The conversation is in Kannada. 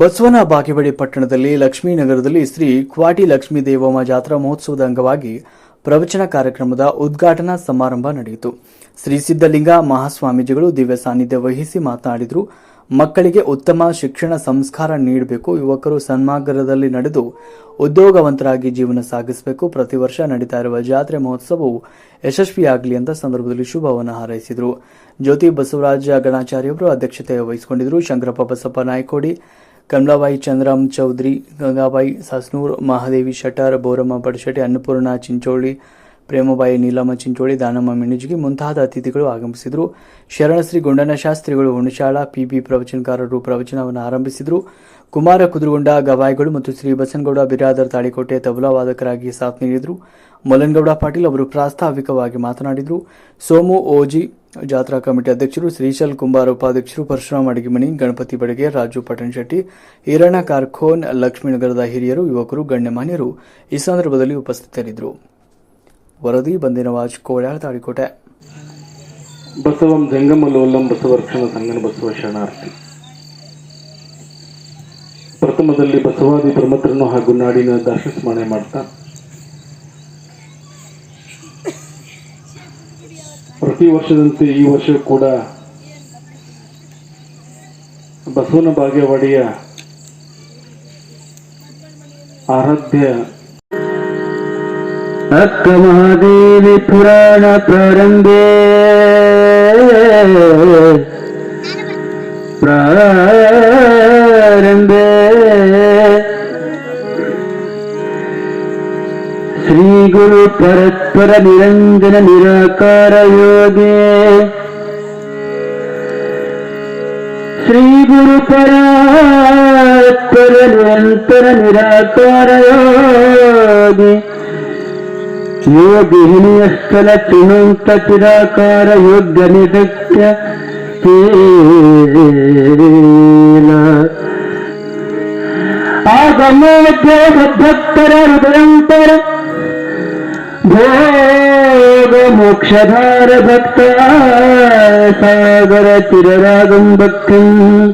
ಬಸವನ ಬಾಗೇವಾಡಿ ಪಟ್ಟಣದಲ್ಲಿ ಲಕ್ಷ್ಮೀನಗರದಲ್ಲಿ ಶ್ರೀ ಕ್ವಾಟಿ ಲಕ್ಷ್ಮೀ ದೇವಮ್ಮ ಜಾತ್ರಾ ಮಹೋತ್ಸವದ ಅಂಗವಾಗಿ ಪ್ರವಚನ ಕಾರ್ಯಕ್ರಮದ ಉದ್ಘಾಟನಾ ಸಮಾರಂಭ ನಡೆಯಿತು. ಶ್ರೀ ಸಿದ್ದಲಿಂಗ ಮಹಾಸ್ವಾಮೀಜಿಗಳು ದಿವ್ಯ ಸಾನ್ನಿಧ್ಯ ವಹಿಸಿ ಮಾತನಾಡಿದರು. ಮಕ್ಕಳಿಗೆ ಉತ್ತಮ ಶಿಕ್ಷಣ ಸಂಸ್ಕಾರ ನೀಡಬೇಕು. ಯುವಕರು ಸನ್ಮಾರ್ಗದಲ್ಲಿ ನಡೆದು ಉದ್ಯೋಗವಂತರಾಗಿ ಜೀವನ ಸಾಗಿಸಬೇಕು. ಪ್ರತಿ ವರ್ಷ ನಡೀತಾ ಇರುವ ಜಾತ್ರೆ ಮಹೋತ್ಸವವು ಯಶಸ್ವಿಯಾಗಲಿ ಅಂತ ಸಂದರ್ಭದಲ್ಲಿ ಶುಭವನ್ನು ಹಾರೈಸಿದರು. ಜ್ಯೋತಿ ಬಸವರಾಜ ಗಣಾಚಾರ್ಯವರು ಅಧ್ಯಕ್ಷತೆ ವಹಿಸಿಕೊಂಡಿದ್ದರು. ಶಂಕರಪ್ಪ ಬಸಪ್ಪ ನಾಯ್ಕೋಡಿ ಕಮಲಾಬಾಯಿ ಚಂದ್ರಾಮ್ ಚೌಧರಿ, ಗಂಗಾಬಾಯಿ ಸಾಸನೂರ್, ಮಹಾದೇವಿ ಶಟರ್ ಬೋರಮ್ಮ ಬಡಶೆಟ್ಟಿ ಅನ್ನಪೂರ್ಣ ಚಿಂಚೋಳಿ, ಪ್ರೇಮಬಾಯಿ ನೀಲಮ್ಮ ಚಿಂಚೋಳಿ, ದಾನಮ್ಮ ಮಿಣಿಜಿಗಿ ಮುಂತಾದ ಅತಿಥಿಗಳು ಆಗಮಿಸಿದರು. ಶರಣಶ್ರೀ ಗುಂಡನ ಶಾಸ್ತ್ರಿಗಳು ಹುಣಶಾಳ ಪಿಬಿ ಪ್ರವಚನಕಾರರು ಪ್ರವಚನವನ್ನು ಆರಂಭಿಸಿದರು. ಕುಮಾರ ಕುದುರುಗೊಂಡ, ಗವಾಯಿಗಳು ಮತ್ತು ಶ್ರೀ ಬಸನಗೌಡ, ಬಿರಾದರ್ ತಾಳಿಕೋಟೆ ತಬಲಾ ವಾದಕರಾಗಿ ಸಾಥ್ ನೀಡಿದರು. ಮಲನ್ಗೌಡ ಪಾಟೀಲ್ ಅವರು ಪ್ರಾಸ್ತಾವಿಕವಾಗಿ ಮಾತನಾಡಿದರು. ಸೋಮು ಓಜಿ ಜಾತ್ರಾ ಕಮಿಟಿ ಅಧ್ಯಕ್ಷರು ಶ್ರೀಶಲ್ ಕುಂಬಾರ ಉಪಾಧ್ಯಕ್ಷರು ಪರಶುರಾಮ್ ಅಡಗಿಮನಿ ಗಣಪತಿ ಬಡಗೆ ರಾಜು ಪಟನ್ ಶೆಟ್ಟಿ, ಈರಣ್ಣ ಕಾರ್ಖೋನ್ ಲಕ್ಷ್ಮೀನಗರದ ಹಿರಿಯರು, ಯುವಕರು, ಗಣ್ಯಮಾನ್ಯರು ಈ ಸಂದರ್ಭದಲ್ಲಿ ಉಪಸ್ಥಿತರಿದ್ದರು. ವರದಿ, ಬಂದಿನವಾಜ್ ಕೋಳ್ಯಾಳ ತಾಳಿಕೋಟೆ. ಬಸವಂ ಜಂಗಮಲೋಲಂ ಬಸವರ್ಕ್ಷಣ ಬಸವ ಶರಣಾರ್ಥಿ. ಪ್ರಥಮದಲ್ಲಿ ಬಸವಾದಿ ಬ್ರಹ್ಮತ್ರನು ಹಾಗೂ ನಾಡಿನ ಸ್ಮರಣೆ ಮಾಡ್ತಾ ಪ್ರತಿ ವರ್ಷದಂತೆ ಈ ವರ್ಷ ಕೂಡ ಬಸವನ ಭಾಗ್ಯವಾಡಿಯ ಆರಾಧ್ಯ ಅಕ್ಕ ಮಹಾದೇವಿ ಪುರಾಣ ಪ್ರಾರಂಭೆ. ಪ್ರಾರಂಭೆ. ശ്രീഗുരു പരസ്പര നിരഞ്ജന നിരാകാരയോഗേ ശ്രീഗുരു പരസ്പര നിരന്തര നിരാകാരയോഗേ योगिनियस्थल चिनुन्तचिराकार ഭക്തര ഹൃദയം हृदयन्तर भोग मोक्षधार भक्ता सागर तिररागं भक्तिम्